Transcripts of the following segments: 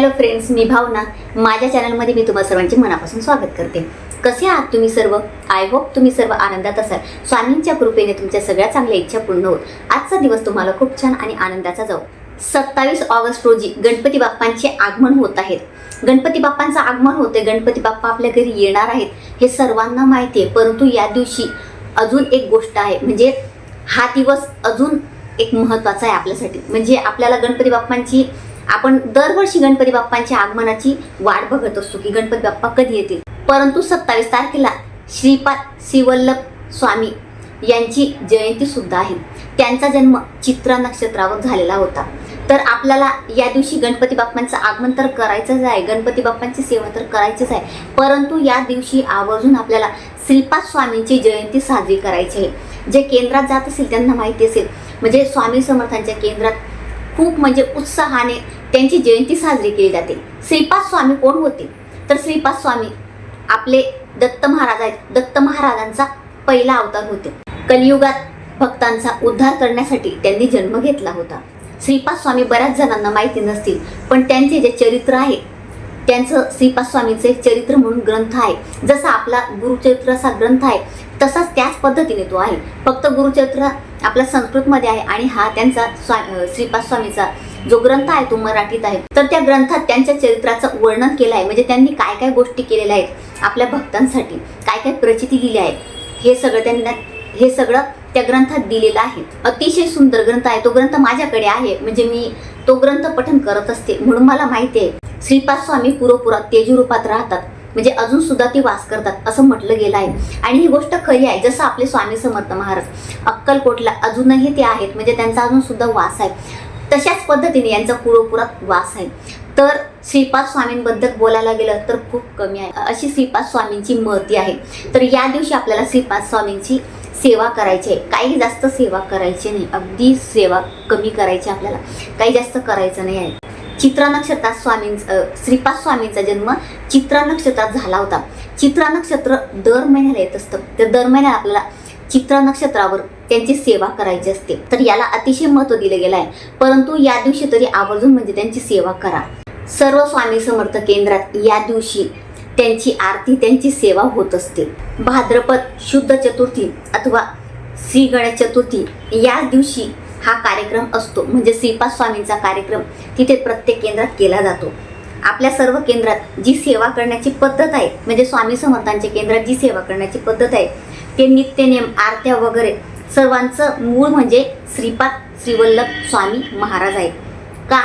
Hello friends मी भावना. माझ्या चॅनलमध्ये मी तुम्हा सर्वांचे मनापासून स्वागत करते. कसे आहात तुम्ही सर्व? आय होप तुम्ही सर्व आनंदात असाल. स्वामींच्या कृपेने तुमच्या सगळ्या चांगल्या इच्छा पूर्ण होत. आजचा दिवस तुम्हाला खूप छान आणि आनंदाचा जाऊ सत्तावीस ऑगस्ट रोजी गणपती बाप्पांचे आगमन होत आहेत. गणपती बाप्पांचं आगमन होते गणपती बाप्पा आपल्या घरी येणार आहेत. हे सर्वांना माहिती आहे. परंतु या दिवशी अजून एक गोष्ट आहे. म्हणजे हा दिवस अजून एक महत्त्वाचा आहे आपल्यासाठी. म्हणजे आपल्याला गणपती बाप्पांची आपण दरवर्षी गणपती बाप्पांच्या आगमनाची वाट बघत असतो की गणपती बाप्पा कधी येतील. परंतु सत्तावीस तारखेला श्रीपाद श्रीवल्लभ स्वामी यांची जयंती सुद्धा आहे. त्यांचा जन्म चित्रा नक्षत्रावर झालेला होता. तर आपल्याला या दिवशी गणपती बाप्पांचं आगमन तर करायचंच आहे. गणपती बाप्पांची सेवा तर करायचीच आहे. परंतु या दिवशी आवर्जून आपल्याला श्रीपाद स्वामींची जयंती साजरी करायची आहे. जे केंद्रात जात असेल त्यांना माहिती असेल. म्हणजे स्वामी समर्थांच्या केंद्रात खूप म्हणजे उत्साहाने त्यांची जयंती साजरी केली जाते. श्रीपाद स्वामी कोण होते? तर श्रीपाद स्वामी आपले दत्त महाराज आहेत. दत्त महाराजांचा पहिला अवतार होते. कलियुगात भक्तांचा उद्धार करण्यासाठी त्यांनी जन्म घेतला होता. श्रीपाद स्वामी बऱ्याच जणांना माहिती नसतील पण त्यांचे जे चरित्र आहे त्यांचं श्रीपाद स्वामीचे चरित्र म्हणून ग्रंथ आहे. जसा आपला गुरुचरित्र असा ग्रंथ आहे तसाच त्याच पद्धतीने तो आहे. फक्त गुरुचरित्र आपल्या संस्कृतमध्ये आहे आणि हा त्यांचा स्वा श्रीपाद स्वामीचा जो ग्रंथ आहे तो मराठीत आहे. तर त्या ग्रंथात त्यांच्या चरित्राचं वर्णन केलं आहे. म्हणजे त्यांनी काय काय गोष्टी केलेल्या आहेत आपल्या भक्तांसाठी काय काय प्रचिती दिली आहे हे सगळं त्यांना हे सगळं त्या ग्रंथात दिलेलं आहे. अतिशय सुंदर ग्रंथ आहे. तो ग्रंथ माझ्याकडे आहे. म्हणजे मी तो ग्रंथ पठन करत असते. म्हणून मला माहिती आहे श्रीपाद स्वामी पुरोपुरात तेजरूपात राहतात. म्हणजे अजून सुद्धा ते वास करतात असं म्हटलं गेलं आहे. आणि ही गोष्ट खरी आहे. जसं आपले स्वामी समर्थ महाराज अक्कलकोटला अजूनही ते आहेत. म्हणजे त्यांचा अजून सुद्धा वास आहे. तशाच पद्धतीने यांचा पुरोपुरात वास आहे. तर श्रीपाद स्वामींबद्दल बोलायला गेलं तर खूप कमी आहे. अशी श्रीपाद स्वामींची महती आहे. तर या दिवशी आपल्याला श्रीपाद स्वामींची सेवा करायची आहे. काही जास्त सेवा करायची नाही. अगदी सेवा कमी करायची आपल्याला. काही जास्त करायचं नाही आहे. चित्रा नक्षत्रात स्वामींचा श्रीपाद स्वामींचा जन्म चित्रा नक्षत्रात झाला होता. चित्रा नक्षत्र दर महिन्याला येत असतं. तर दर महिन्याला आपल्याला चित्रा नक्षत्रावर त्यांची सेवा करायची असते. तर याला अतिशय महत्त्व दिलं गेलं आहे परंतु या दिवशी तरी आवर्जून म्हणजे त्यांची सेवा करा. सर्व स्वामी समर्थ केंद्रात या दिवशी त्यांची आरती त्यांची सेवा होत असते. भाद्रपद शुद्ध चतुर्थी अथवा श्री गणेश चतुर्थी या दिवशी हा कार्यक्रम असतो. म्हणजे श्रीपाद स्वामींचा कार्यक्रम तिथे प्रत्येक केंद्रात केला जातो. आपल्या सर्व केंद्रात जी सेवा करण्याची पद्धत आहे म्हणजे स्वामी समर्थांच्या केंद्रात जी सेवा करण्याची पद्धत आहे ते नित्यनेम आरत्या वगैरे सर्वांचं मूळ म्हणजे श्रीपाद श्रीवल्लभ स्वामी महाराज आहेत. का?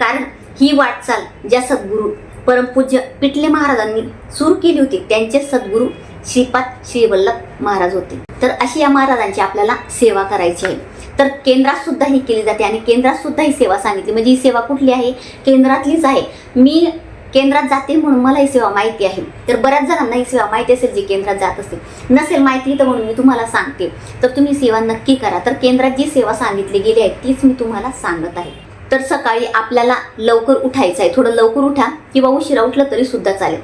कारण ही वाटचाल ज्या सद्गुरू परमपूज्य पिटले महाराजांनी सुरू केली होती त्यांचे सद्गुरू श्रीपाद श्रीवल्लभ महाराज होते. तर अशी या महाराजांची आपल्याला सेवा करायची आहे. तर केंद्रात सुद्धा ही केली जाते आणि केंद्रात सुद्धा ही सेवा सांगितली. म्हणजे ही सेवा कुठली आहे? केंद्रातलीच आहे. मी केंद्रात जाते म्हणून मला ही सेवा माहिती आहे. तर बऱ्याच जणांना ही सेवा माहिती असेल जी केंद्रात जात असेल नसेल माहिती तर म्हणून मी तुम्हाला सांगते. तर तुम्ही सेवा नक्की करा. तर केंद्रात जी सेवा सांगितली गेली आहे तीच मी तुम्हाला सांगत आहे. तर सकाळी आपल्याला लवकर उठायचं आहे. थोडं लवकर उठा किंवा उशिरा उठलं तरी सुद्धा चालेल.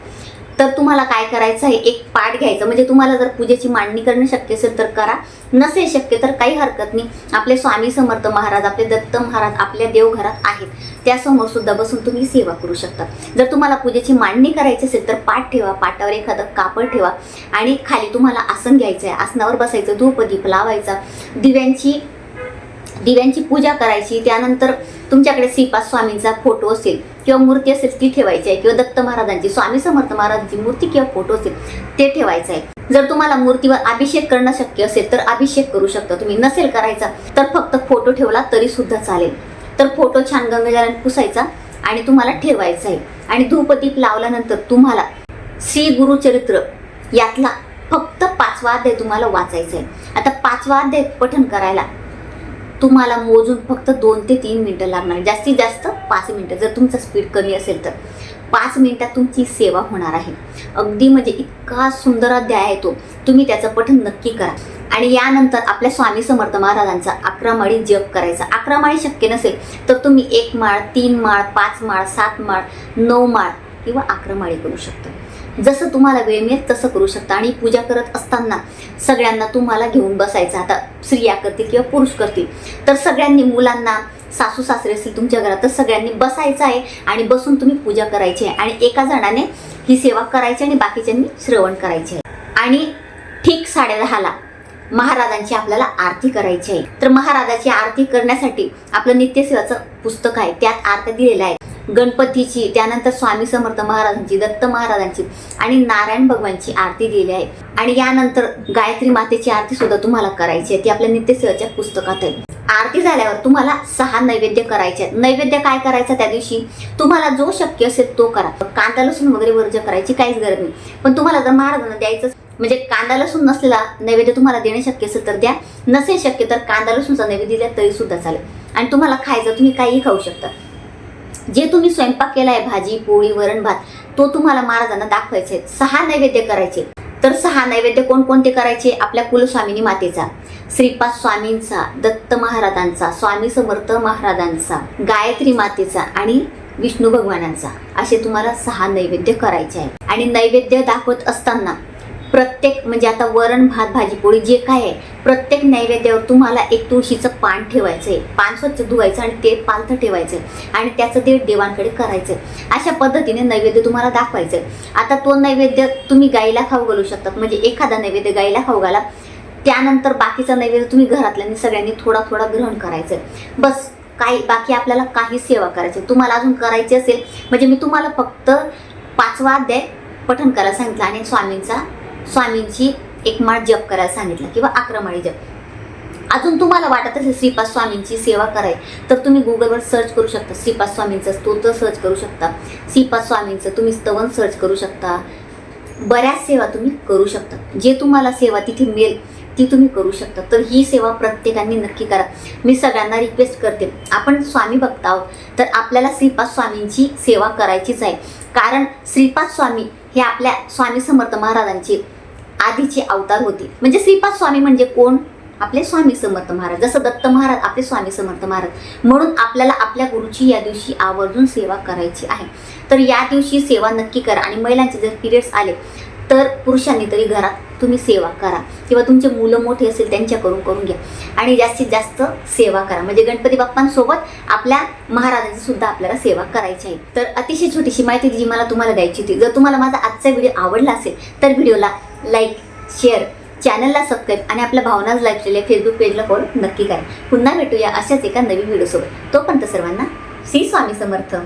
तर तुम्हाला काय करायचं आहे? एक पाठ घ्यायचं. म्हणजे तुम्हाला जर पूजेची मांडणी करणं शक्य असेल तर करा. नसेल शक्य तर काही हरकत नाही. आपले स्वामी समर्थ महाराज आपले दत्त महाराज आपल्या देवघरात आहेत. त्यासमोर सुद्धा बसून तुम्ही सेवा करू शकता. जर तुम्हाला पूजेची मांडणी करायची असेल तर पाठ ठेवा. पाटावर एखादं कापड ठेवा. आणि खाली तुम्हाला आसन घ्यायचं आहे आसनावर बसायचं धूपदीप लावायचा. दिव्यांची दिव्यांची पूजा करायची. त्यानंतर तुमच्याकडे श्रीपाद स्वामींचा फोटो असेल. किंवा मूर्ती असेल ती ठेवायची आहे. किंवा दत्त महाराजांची स्वामी समर्थ महाराजांची मूर्ती किंवा फोटो असेल ते ठेवायचं आहे. जर तुम्हाला मूर्तीवर अभिषेक करणं शक्य असेल तर अभिषेक करू शकता. तुम्ही नसेल करायचा तर फक्त फोटो ठेवला तरी सुद्धा चालेल. तर फोटो छान गंगाजलाने पुसायचा आणि तुम्हाला ठेवायचा आहे. आणि धूपदीप लावल्यानंतर तुम्हाला श्री गुरुचरित्र यातला फक्त पाचवा अध्याय तुम्हाला वाचायचा आहे. आता पाचवा अध्याय पठन करायला तुम्हाला मोजून फक्त दोन ते तीन मिनटं लागणार. जास्तीत जास्त पाच मिनटं. जर तुमचा स्पीड कमी असेल तर. पाच मिनिटात तुमची सेवा होणार आहे. अगदी म्हणजे इतका सुंदर अध्याय आहे तो. तुम्ही त्याचं पठन नक्की करा. आणि यानंतर आपल्या स्वामी समर्थ महाराजांचा अकरा माळी जप करायचा. अकरा माळी शक्य नसेल तर तुम्ही एक माळ तीन माळ पाच माळ सात माळ नऊ माळ किंवा अकरा माळी करू शकता. जसं तुम्हाला वेळ मिळेल तसं करू शकता. आणि पूजा करत असताना सगळ्यांना तुम्हाला घेऊन बसायचं. आता स्त्रिया करतील किंवा पुरुष करतील. तर सगळ्यांनी मुलांना सासू सासरे असतील तुमच्या घरात तर सगळ्यांनी बसायचं आहे आणि बसून तुम्ही पूजा करायची आहे. आणि एका जणाने ही सेवा करायची आणि बाकीच्यांनी श्रवण करायचे आहे. आणि ठीक साडे दहाला महाराजांची आपल्याला आरती करायची आहे. तर महाराजाची आरती करण्यासाठी आपलं नित्यसेवाचं पुस्तक आहे त्यात आरत्या दिलेल्या आहे गणपतीची त्यानंतर स्वामी समर्थ महाराजांची दत्त महाराजांची आणि नारायण भगवानची आरती दिली आहे. आणि यानंतर गायत्री मातेची आरती सुद्धा तुम्हाला करायची आहे. ती आपल्या नित्यसेवाच्या पुस्तकात आहे. आरती झाल्यावर तुम्हाला सहा नैवेद्य करायचे आहेत. नैवेद्य काय करायचं त्या दिवशी? तुम्हाला जो शक्य असेल तो करा. कांदा लसूण वगैरे वर्ज करायची काहीच गरज नाही. पण तुम्हाला जर महाराजांना द्यायचं म्हणजे कांदा लसूण नसलेला नैवेद्य तुम्हाला देणे शक्य असेल तर द्या. नसेल शक्य तर कांदा लसूणचा नैवेद्य दिला तरी सुद्धा चालेल. आणि तुम्हाला खायचं तुम्ही काहीही खाऊ शकता. जे तुम्ही स्वयंपाक केला आहे भाजी पोळी वरण भात तो तुम्हाला महाराजांना दाखवायचे सहा नैवेद्य करायचे. तर सहा नैवेद्य कोणकोणते करायचे? आपल्या कुलस्वामिनी मातेचा. श्रीपाद स्वामींचा दत्त महाराजांचा स्वामी समर्थ महाराजांचा गायत्री मातेचा आणि विष्णू भगवानांचा. असे तुम्हाला सहा नैवेद्य करायचे आहे आणि नैवेद्य दाखवत असताना प्रत्येक म्हणजे आता वरण भात भाजी पोळी जे काय आहे प्रत्येक नैवेद्यावर तुम्हाला एक तुळशीचं पान ठेवायचं आहे पान स्वच्छ धुवायचं आणि ते पालथं ठेवायचं आणि त्याचं ते देवांकडे करायचं आहे अशा पद्धतीने नैवेद्य तुम्हाला दाखवायचं आहे आता तो नैवेद्य तुम्ही गाईला खाऊ घालू शकतात. म्हणजे एखादा नैवेद्य गाईला खाऊ घाला. त्यानंतर बाकीचा नैवेद्य तुम्ही घरातल्यांनी सगळ्यांनी थोडा थोडा ग्रहण करायचं बस काही बाकी आपल्याला काही सेवा करायची. आहे. तुम्हाला अजून करायची असेल म्हणजे मी तुम्हाला फक्त पाचवा अध्याय पठण करायला सांगितलं आणि स्वामींचा स्वामींची एक माळ जप करायला सांगितलं किंवा अकरा माळी जप. अजून तुम्हाला वाटत असेल श्रीपाद स्वामींची सेवा कराय तर तुम्ही गुगलवर सर्च करू शकता. श्रीपाद स्वामींचं स्तोत्र सर्च करू शकता. श्रीपाद स्वामींचं तुम्ही स्तवन सर्च करू शकता. बऱ्याच सेवा तुम्ही करू शकता. जे तुम्हाला सेवा तिथे मिळेल ती तुम्ही करू शकता. तर ही सेवा प्रत्येकाने नक्की करा. मी सगळ्यांना रिक्वेस्ट करते. आपण स्वामी भक्त आहोत तर आपल्याला श्रीपाद स्वामींची सेवा करायचीच आहे. कारण श्रीपाद स्वामी हे आपल्या स्वामी समर्थ महाराजांचे आधीचे अवतार होते. म्हणजे श्रीपाद स्वामी म्हणजे कोण? आपले स्वामी समर्थ महाराज. जसं दत्त महाराज आपले स्वामी समर्थ महाराज. म्हणून आपल्याला आपल्या गुरुची या दिवशी आवर्जून सेवा करायची आहे. तर या दिवशी सेवा नक्की करा. आणि महिलांचे जर पिरियड्स आले तर पुरुषांनी तरी घरात तुम्ही सेवा करा. किंवा तुमचे मुलं मोठे असेल त्यांच्याकडून करून घ्या. आणि जास्तीत जास्त सेवा करा. म्हणजे गणपती बाप्पांसोबत आपल्या महाराजांची सुद्धा आपल्याला सेवा करायची आहे. तर अतिशय छोटीशी माहिती जी मला तुम्हाला द्यायची होती. जर तुम्हाला माझा आजचा व्हिडिओ आवडला असेल तर व्हिडिओला लाईक शेअर चॅनलला सबस्क्राईब आणि आपल्या भावनाच लाईव्ह फेसबुक पेजला फॉलो नक्की करा. पुन्हा भेटूया अशाच एका नवीन व्हिडिओसोबत. तोपर्यंत सर्वांना श्री स्वामी समर्थ.